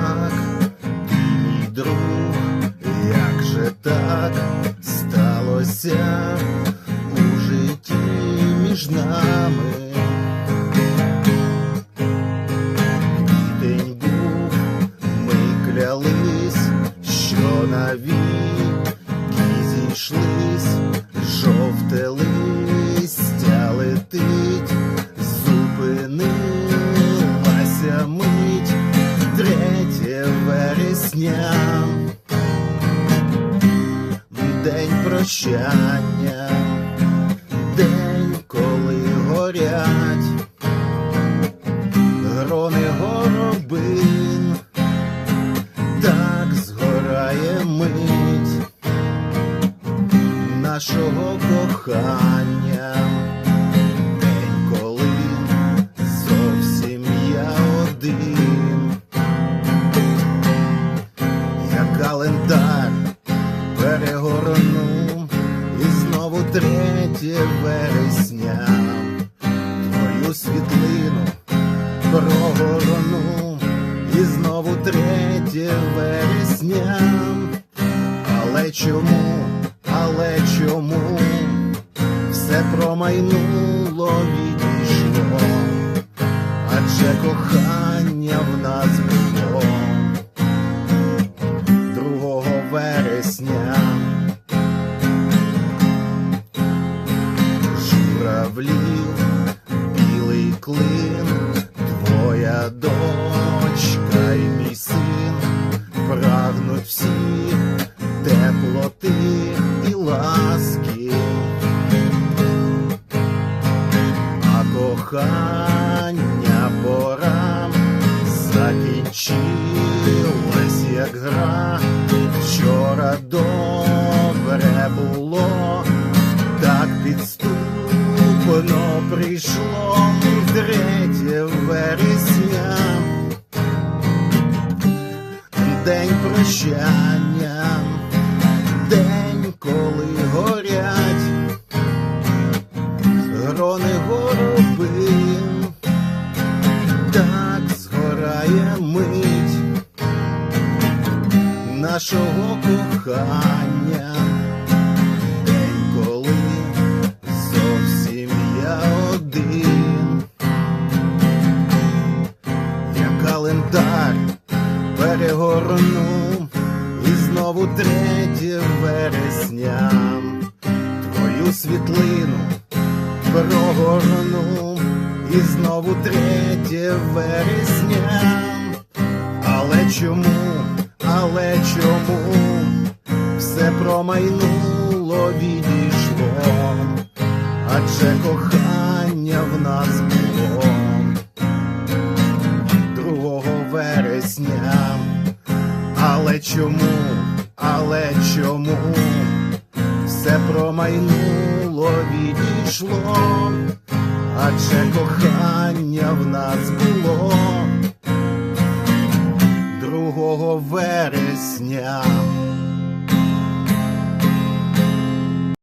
так, мій друг, як же так сталося у житті між нами. День ми клялись, що навіки зійшлись, жовтели. Вересня, день прощання, день, коли горять. Грони горобин, так згорає мить нашого кохання, третє вересня, твою світлину прогорну. І знову третє вересня. Але чому, але чому? Все промайнуло відійшло, адже кохання в нас було Журавлів, білий клин, твоя дочка і мій син прагнуть всі теплоти і ласки, а кохання пора закінчилась, як гра. Вчора добре було, прийшло третє вересня. День прощання, день, коли горять. Грони горобин, так згорає мить нашого кохання, знову третє вересня, твою світлину прогорну і знову третє вересня. Але чому, але чому все промайнуло відійшло, адже кохання в нас було другого вересня. Але чому, але чому все промайнуло відійшло, адже кохання в нас було другого вересня.